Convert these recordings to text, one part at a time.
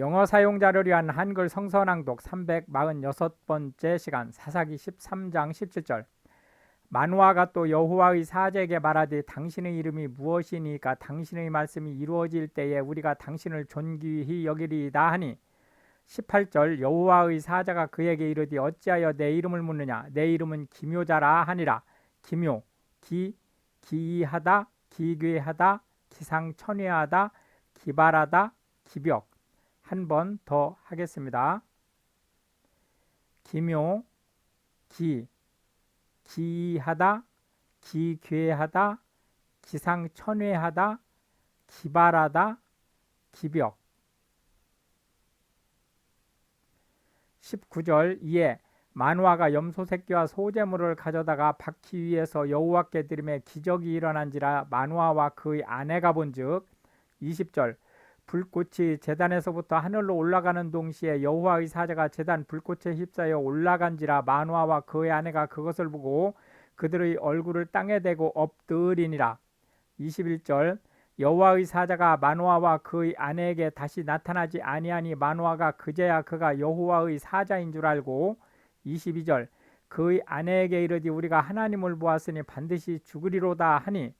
영어 사용자를 위한 한글 성서 낭독 346번째 시간 사사기 13장 17절. 만화가 또 여호와의 사제에게 말하되 당신의 이름이 무엇이니까 당신의 말씀이 이루어질 때에 우리가 당신을 존귀히 여기리이다 하니 18절 여호와의 사자가 그에게 이르되 어찌하여 내 이름을 묻느냐? 내 이름은 기묘자라 하니라. 기묘 기 기이하다 기괴하다 기상천외하다 기발하다 기벽 한 번 더 하겠습니다. 기묘 기 기이하다 기괴하다 기상천외하다 기발하다 기벽 19절 이에 만화가 염소 새끼와 소재물을 가져다가 바퀴 위에서 여호와께 드림에 기적이 일어난지라 만화와 그의 아내가 본즉 20절 불꽃이 제단에서부터 하늘로 올라가는 동시에 여호와의 사자가 제단 불꽃에 휩싸여 올라간지라 만화와 그의 아내가 그것을 보고 그들의 얼굴을 땅에 대고 엎드리니라. 21절 여호와의 사자가 만화와 그의 아내에게 다시 나타나지 아니하니 만화가 그제야 그가 여호와의 사자인 줄 알고 22절 그의 아내에게 이르되 우리가 하나님을 보았으니 반드시 죽으리로다 하니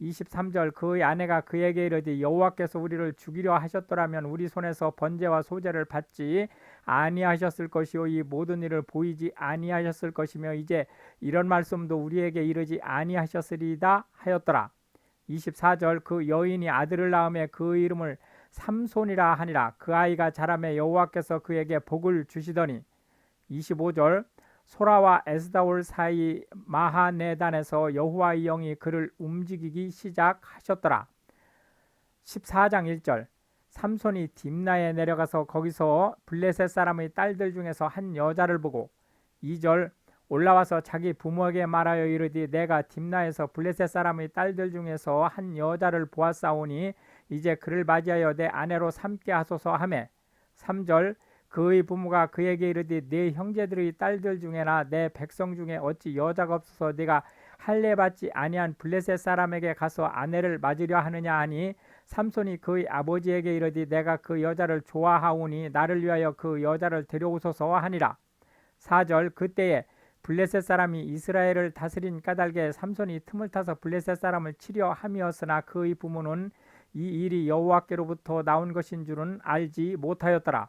23절 그의 아내가 그에게 이르되 여호와께서 우리를 죽이려 하셨더라면 우리 손에서 번제와 소제를 받지 아니하셨을 것이요 이 모든 일을 보이지 아니하셨을 것이며 이제 이런 말씀도 우리에게 이르지 아니하셨으리다 하였더라. 24절 그 여인이 아들을 낳음에 그 이름을 삼손이라 하니라. 그 아이가 자라매 여호와께서 그에게 복을 주시더니. 25절 소라와 에스다올 사이 마하네단에서 여호와의 영이 그를 움직이기 시작하셨더라. 14장 1절. 삼손이 딥나에 내려가서 거기서 블레셋 사람의 딸들 중에서 한 여자를 보고 2절. 올라와서 자기 부모에게 말하여 이르되 내가 딥나에서 블레셋 사람의 딸들 중에서 한 여자를 보았사오니 이제 그를 맞이하여 내 아내로 삼게 하소서 하매. 3절 그의 부모가 그에게 이르되 네 형제들의 딸들 중에나 내 백성 중에 어찌 여자가 없어서 네가 할례 받지 아니한 블레셋 사람에게 가서 아내를 맞으려 하느냐 하니 삼손이 그의 아버지에게 이르되 내가 그 여자를 좋아하오니 나를 위하여 그 여자를 데려오소서 하니라. 4절 그때에 블레셋 사람이 이스라엘을 다스린 까닭에 삼손이 틈을 타서 블레셋 사람을 치려 함이었으나 그의 부모는 이 일이 여호와께로부터 나온 것인 줄은 알지 못하였더라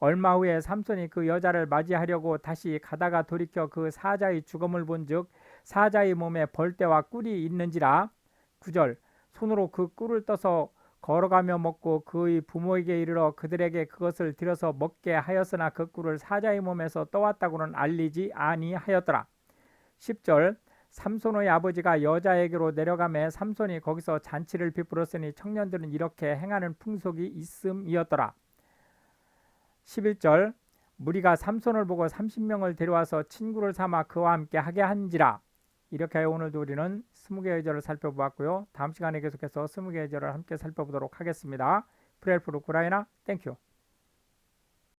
얼마 후에 삼손이 그 여자를 맞이하려고 다시 가다가 돌이켜 그 사자의 죽음을 본즉 사자의 몸에 벌떼와 꿀이 있는지라. 9절. 손으로 그 꿀을 떠서 걸어가며 먹고 그의 부모에게 이르러 그들에게 그것을 들여서 먹게 하였으나 그 꿀을 사자의 몸에서 떠왔다고는 알리지 아니하였더라. 10절. 삼손의 아버지가 여자에게로 내려가매 삼손이 거기서 잔치를 베풀었으니 청년들은 이렇게 행하는 풍속이 있음이었더라 11절 무리가 삼손을 보고 30명을 데려와서 친구를 삼아 그와 함께 하게 한지라 이렇게 하여 오늘도 우리는 20개의 절을 살펴보았고요. 다음 시간에 계속해서 20개의 절을 함께 살펴보도록 하겠습니다. 프렐프 우크라이나 땡큐